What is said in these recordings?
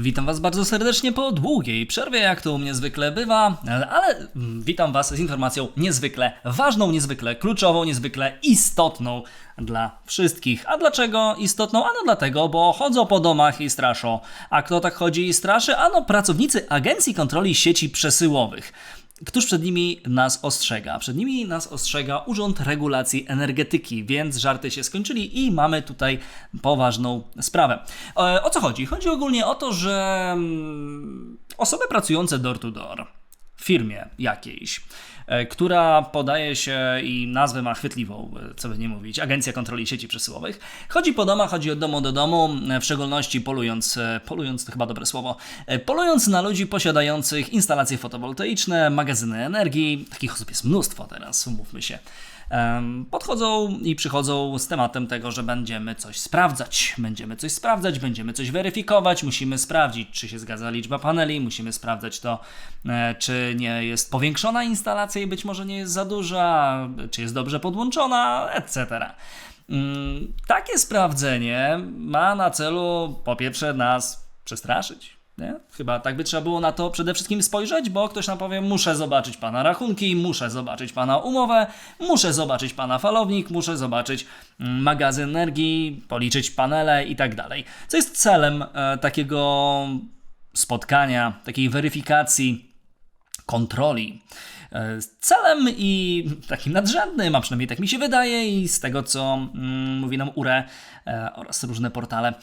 Witam Was bardzo serdecznie po długiej przerwie, jak to u mnie zwykle bywa, ale witam Was z informacją niezwykle ważną, niezwykle kluczową, niezwykle istotną dla wszystkich. A dlaczego istotną? Ano dlatego, bo chodzą po domach i straszą. A kto tak chodzi i straszy? Ano pracownicy Agencji Kontroli Sieci Przesyłowych. Któż przed nimi nas ostrzega? Przed nimi nas ostrzega Urząd Regulacji Energetyki, więc żarty się skończyli i mamy tutaj poważną sprawę. E, O co chodzi? Chodzi ogólnie o to, że mm, osoby pracujące door to door w firmie jakiejś, która podaje się i nazwę ma chwytliwą, e, co by nie mówić, Agencja Kontroli Sieci Przesyłowych. Chodzi po domach, chodzi od domu do domu, e, w szczególności polując, e, polując to chyba dobre słowo, e, polując na ludzi posiadających instalacje fotowoltaiczne, magazyny energii. Takich osób jest mnóstwo teraz, umówmy się. Podchodzą i przychodzą z tematem tego, że będziemy coś sprawdzać. Będziemy coś sprawdzać, będziemy coś weryfikować, musimy sprawdzić, czy się zgadza liczba paneli, musimy sprawdzać to, e, czy nie jest powiększona instalacja i być może nie jest za duża, czy jest dobrze podłączona, etc. Mm, Takie sprawdzenie ma na celu po pierwsze nas przestraszyć. Nie? Chyba tak by trzeba było na to przede wszystkim spojrzeć, bo ktoś nam powie, muszę zobaczyć pana rachunki, muszę zobaczyć pana umowę, muszę zobaczyć pana falownik, muszę zobaczyć mm, magazyn energii, policzyć panele i tak dalej. Co jest celem e, takiego spotkania, takiej weryfikacji, kontroli. E, Celem i takim nadrzędnym, a przynajmniej tak mi się wydaje, i z tego co mm, mówi nam URE e, oraz różne portale,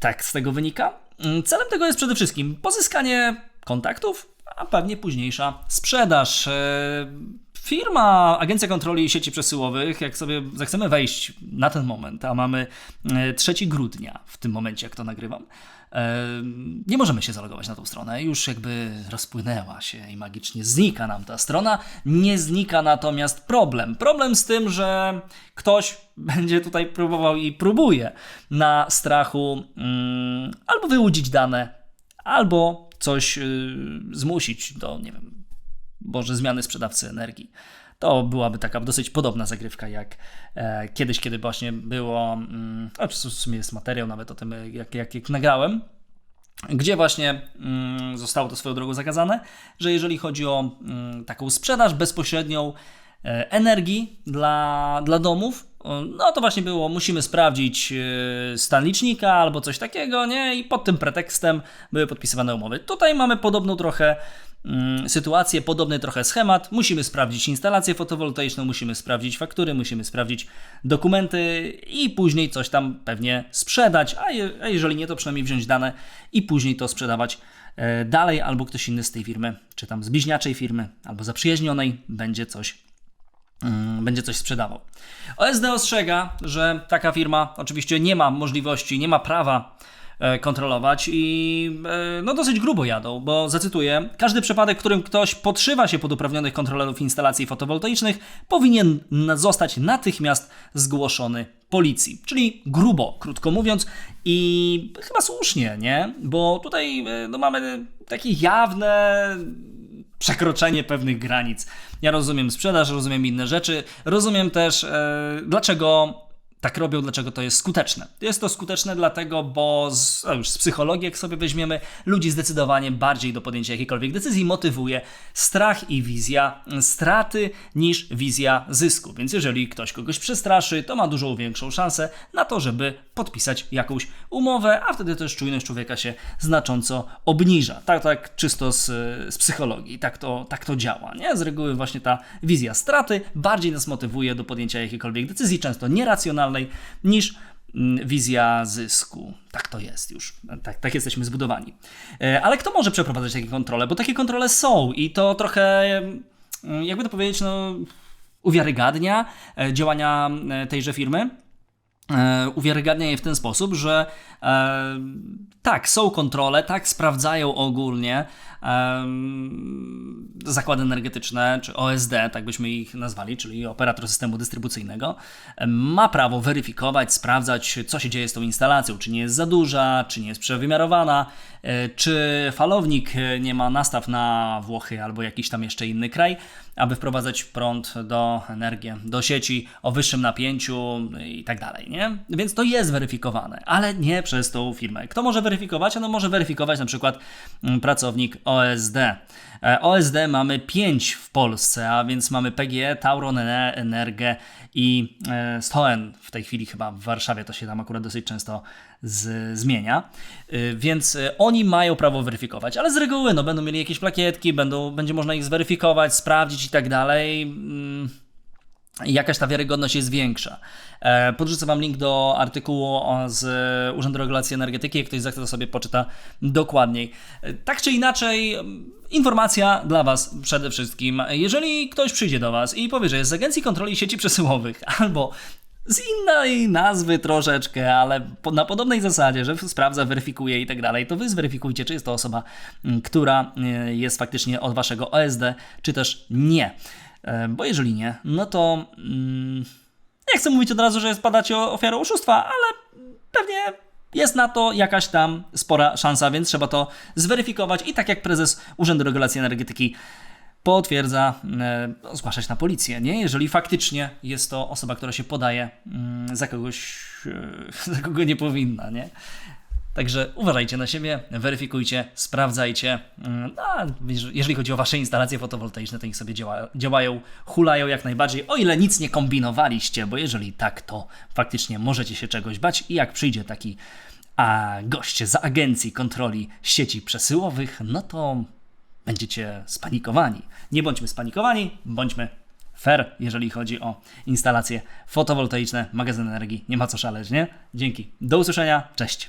tak z tego wynika. Mm, Celem tego jest przede wszystkim pozyskanie kontaktów, a pewnie późniejsza sprzedaż. E, Firma, Agencja Kontroli Sieci Przesyłowych, jak sobie zechcemy wejść na ten moment, a mamy e, 3 grudnia w tym momencie, jak to nagrywam, e, nie możemy się zalogować na tą stronę. Już jakby rozpłynęła się i magicznie znika nam ta strona. Nie znika natomiast problem. Problem z tym, że ktoś będzie tutaj próbował i próbuje na strachu mm, albo wyłudzić dane, albo coś y, zmusić do, nie wiem, może zmiany sprzedawcy energii. To byłaby taka dosyć podobna zagrywka jak e, kiedyś, kiedy właśnie było, mm, a w sumie jest materiał nawet o tym, jak, jak, jak nagrałem, gdzie właśnie mm, zostało to swoją drogą zakazane, że jeżeli chodzi o mm, taką sprzedaż bezpośrednią e, energii dla, dla domów, no to właśnie było, musimy sprawdzić e, stan licznika albo coś takiego, nie? I pod tym pretekstem były podpisywane umowy. Tutaj mamy podobną trochę sytuację, podobny trochę schemat. Musimy sprawdzić instalację fotowoltaiczną, musimy sprawdzić faktury, musimy sprawdzić dokumenty i później coś tam pewnie sprzedać, a, je, a jeżeli nie, to przynajmniej wziąć dane i później to sprzedawać e, dalej, albo ktoś inny z tej firmy, czy tam z bliźniaczej firmy, albo zaprzyjaźnionej będzie coś mm, będzie coś sprzedawał. OSD ostrzega, że taka firma oczywiście nie ma możliwości, nie ma prawa kontrolować i e, no dosyć grubo jadą, bo zacytuję, każdy przypadek, w którym ktoś podszywa się pod uprawnionych kontrolerów instalacji fotowoltaicznych powinien zostać natychmiast zgłoszony policji, czyli grubo, krótko mówiąc i chyba słusznie, nie? Bo tutaj e, no, mamy takie jawne przekroczenie pewnych granic. Ja rozumiem sprzedaż, rozumiem inne rzeczy, rozumiem też e, dlaczego tak robią, dlaczego to jest skuteczne. Jest to skuteczne dlatego, bo z, już z psychologii, jak sobie weźmiemy, ludzi zdecydowanie bardziej do podjęcia jakiejkolwiek decyzji motywuje strach i wizja straty niż wizja zysku. Więc jeżeli ktoś kogoś przestraszy, to ma dużo większą szansę na to, żeby podpisać jakąś umowę, a wtedy też czujność człowieka się znacząco obniża. Tak, tak czysto z, z psychologii. Tak to, tak to działa. Nie? Z reguły właśnie ta wizja straty bardziej nas motywuje do podjęcia jakiejkolwiek decyzji, często nieracjonalnej, niż mm, wizja zysku. Tak to jest już. Tak, tak jesteśmy zbudowani. E, Ale kto może przeprowadzać takie kontrole? Bo takie kontrole są i to trochę, mm, jakby to powiedzieć, no, uwiarygadnia e, działania e, tejże firmy uwiarygadnia je w ten sposób, że e, tak, są kontrole, tak, sprawdzają ogólnie, em, zakłady energetyczne, czy OSD, tak byśmy ich nazwali, czyli operator systemu dystrybucyjnego, em, ma prawo weryfikować, sprawdzać, co się dzieje z tą instalacją, czy nie jest za duża, czy nie jest przewymiarowana, e, czy falownik e, nie ma nastaw na Włochy albo jakiś tam jeszcze inny kraj, aby wprowadzać prąd do energii, do sieci o wyższym napięciu i tak dalej, nie? Więc to jest weryfikowane, ale nie przez tą firmę. Kto może weryfikować? No może weryfikować na przykład mm, pracownik OSD. E, OSD mamy 5 w Polsce, a więc mamy PGE, Tauron, Ene- Energę i e, Stoen. W tej chwili chyba w Warszawie to się tam akurat dosyć często z, zmienia. Y, Więc y, oni mają prawo weryfikować, ale z reguły no, będą mieli jakieś plakietki, będą, będzie można ich zweryfikować, sprawdzić i tak dalej. Mm, jakaś ta wiarygodność jest większa. E, Podrzucę Wam link do artykułu z Urzędu Regulacji Energetyki, jak ktoś zechce to sobie poczyta dokładniej. E, Tak czy inaczej, informacja dla Was przede wszystkim. Jeżeli ktoś przyjdzie do Was i powie, że jest z Agencji Kontroli Sieci Przesyłowych albo z innej nazwy troszeczkę, ale na podobnej zasadzie, że sprawdza, weryfikuje i tak dalej, to wy zweryfikujcie, czy jest to osoba, m, która y, jest faktycznie od waszego OSD, czy też nie. E, Bo jeżeli nie, no to mm, nie chcę mówić od razu, że spadacie ofiarą oszustwa, ale pewnie jest na to jakaś tam spora szansa, więc trzeba to zweryfikować i tak jak prezes Urzędu Regulacji Energetyki potwierdza, e, zgłaszać na policję, nie? Jeżeli faktycznie jest to osoba, która się podaje mm, za kogoś, e, za kogo nie powinna, nie? Także uważajcie na siebie, weryfikujcie, sprawdzajcie. Mm, A jeżeli chodzi o Wasze instalacje fotowoltaiczne, to niech sobie działa, działają, hulają jak najbardziej, o ile nic nie kombinowaliście, bo jeżeli tak, to faktycznie możecie się czegoś bać i jak przyjdzie taki a gość z agencji kontroli sieci przesyłowych, no to będziecie spanikowani. Nie bądźmy spanikowani, bądźmy fair, jeżeli chodzi o instalacje fotowoltaiczne, magazyn energii. Nie ma co szaleć, nie? Dzięki. Do usłyszenia. Cześć.